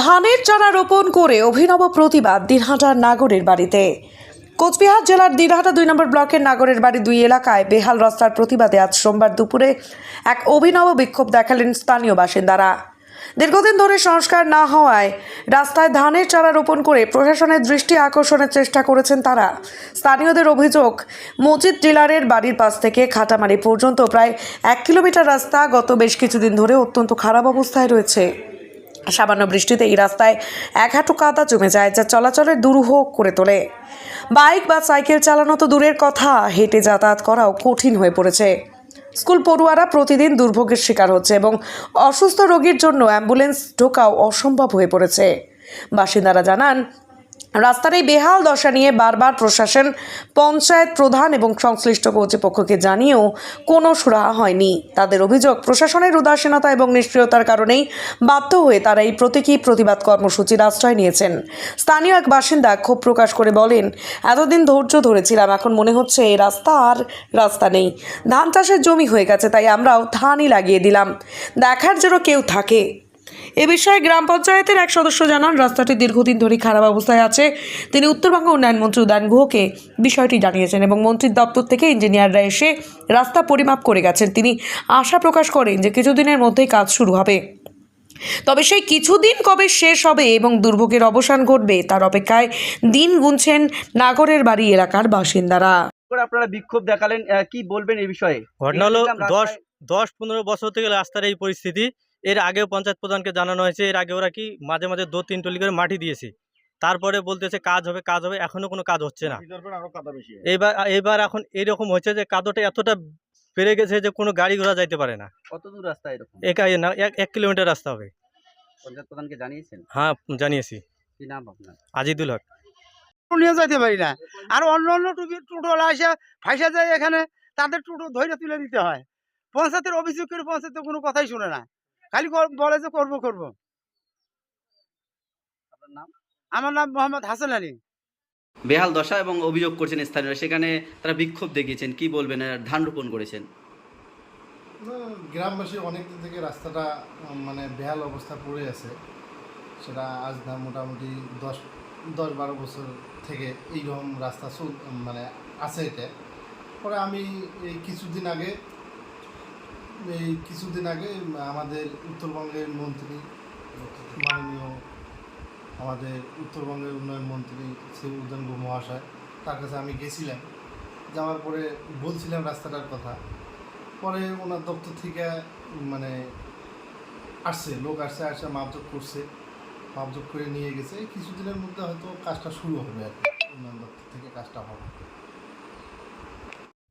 ধানের চারা রোপণ করে অভিনব প্রতিবাদ দিনহাটার নাগরের বাড়িতে। কোচবিহার জেলার দিনহাটা দুই নম্বর ব্লকের নাগরের বাড়ি দুই এলাকায় বেহাল রাস্তার প্রতিবাদে আজ সোমবার দুপুরে এক অভিনব বিক্ষোভ দেখালেন স্থানীয় বাসিন্দারা। দীর্ঘদিন ধরে সংস্কার না হওয়ায় রাস্তায় ধানের চারা রোপণ করে প্রশাসনের দৃষ্টি আকর্ষণের চেষ্টা করেছেন তারা। স্থানীয়দের অভিযোগ, মজিদ ডিলারের বাড়ির পাশ থেকে খাটামারি পর্যন্ত প্রায় এক কিলোমিটার রাস্তা গত বেশ কিছুদিন ধরে অত্যন্ত খারাপ অবস্থায় রয়েছে। সামান্য বৃষ্টিতে এই রাস্তায় এক হাঁটু কাদা জমে যায় যা চলাচলের দুরূহ করে তোলে। বাইক বা সাইকেল চালানো তো দূরের কথা, হেঁটে যাতায়াত করাও কঠিন হয়ে পড়েছে। স্কুল পড়ুয়ারা প্রতিদিন দুর্ভোগের শিকার হচ্ছে এবং অসুস্থ রোগীর জন্য অ্যাম্বুলেন্স ঢোকাও অসম্ভব হয়ে পড়েছে। বাসিন্দারা জানান রাস্তার এই বেহাল দশা নিয়ে বারবার প্রশাসন, পঞ্চায়েত প্রধান এবং সংশ্লিষ্ট কর্তৃপক্ষকে জানিয়েও কোনো সুরাহা হয়নি। তাদের অভিযোগ, প্রশাসনের উদাসীনতা এবং নিষ্ক্রিয়তার কারণেই বাধ্য হয়ে তারা এই প্রতীকী প্রতিবাদ কর্মসূচির আশ্রয় নিয়েছেন। স্থানীয় এক বাসিন্দা ক্ষোভ প্রকাশ করে বলেন, এতদিন ধৈর্য ধরেছিলাম, এখন মনে হচ্ছে এই রাস্তা আর রাস্তা নেই। ধান চাষের জমি হয়ে গেছে, তাই আমরাও ধানই লাগিয়ে দিলাম। দেখার জন্য কেউ থাকে। এ বিষয়ে গ্রাম পঞ্চায়েতের এক সদস্য জানান রাস্তাটি দীর্ঘদিন ধরে খারাপ অবস্থায় আছে। তিনি উত্তরবঙ্গ উন্নয়ন মন্ত্রী উদয়ন গুহকে বিষয়টি জানিয়েছেন এবং মন্ত্রীর দপ্তর থেকে ইঞ্জিনিয়াররা এসে রাস্তা পরিমাপ করে গেছেন। তিনি আশা প্রকাশ করেন যে কিছুদিনের মধ্যেই কাজ শুরু হবে। তবে সেই কিছুদিন কবে শেষ হবে এবং দুর্ভোগের অবসান ঘটবে তার অপেক্ষায় দিন গুনছেন নাগরের বাড়ি এলাকার বাসিন্দারা। আপনারা বিক্ষোভ দেখালেন আহ, কি বলবেন এই বিষয়ে? ঘটনা হলো দশ দশ পনেরো বছর থেকে রাস্তার এই পরিস্থিতি। এর আগেও পঞ্চায়েত প্রধানকে জানানো হয়েছে এর আগে ওরা কি মাঝে মাঝে দু তিন টলি করে মাটি দিয়েছে। তারপরে বলতেছে কাজ হবে কাজ হবে এখনও কোনো কাজ হচ্ছে না। এবার এবার এখন এরকম হচ্ছে যে কাদোটা এতটা বেড়ে গেছে যে কোনো গাড়ি ঘোড়া যাইতে পারে না। কত দূর রাস্তা এরকম? একা না এক কিলোমিটার রাস্তা হবে। পঞ্চায়েত প্রধানকে জানিয়েছেন? হ্যাঁ জানিয়েছি। কি নাম আপনার? আজিদুল হক। নিয়ে যাইতে পারি না। আর অন্য অন্য টোটোলা এসে ফাইসা যায় এখানে তাদের টোটো ধৈর্য তুলে দিতে হয়। পঞ্চায়েতের অভিযোগ করে পঞ্চায়েত কোনো কথাই শুনে না। খালি কর- বলে যে করব করব। আমার নাম মোহাম্মদ হাসান আলী। বেহাল দশা এবং অভিযোগ করছেন স্থানীয়রা। সেখানে তারা বিক্ষোভ দেখিয়েছেন। কি বলবেন? ধান রোপণ করেছেন। গ্রামবাসী অনেক অনেকদিন থেকে রাস্তাটা মানে বেহাল অবস্থা পড়ে আছে। সেটা আজ না মোটামুটি দশ দশ বারো বছর থেকে এইরকম রাস্তা চল মানে আছে এটা। পরে আমি এই কিছুদিন আগে এই কিছুদিন আগে আমাদের উত্তরবঙ্গের মন্ত্রী, মাননীয় আমাদের উত্তরবঙ্গের উন্নয়ন মন্ত্রী শ্রী উদয়ন মহাশয়, তার কাছে আমি গেছিলাম। যাওয়ার পরে বলছিলাম রাস্তাটার কথা। পরে ওনার দপ্তর থেকে মানে আসছে, লোক আসছে আসছে, মাপজোক করছে। মাপজোক করে নিয়ে গেছে। কিছুদিনের মধ্যে হয়তো কাজটা শুরু হবে আর কি, উন্নয়ন দপ্তর থেকে কাজটা হবে।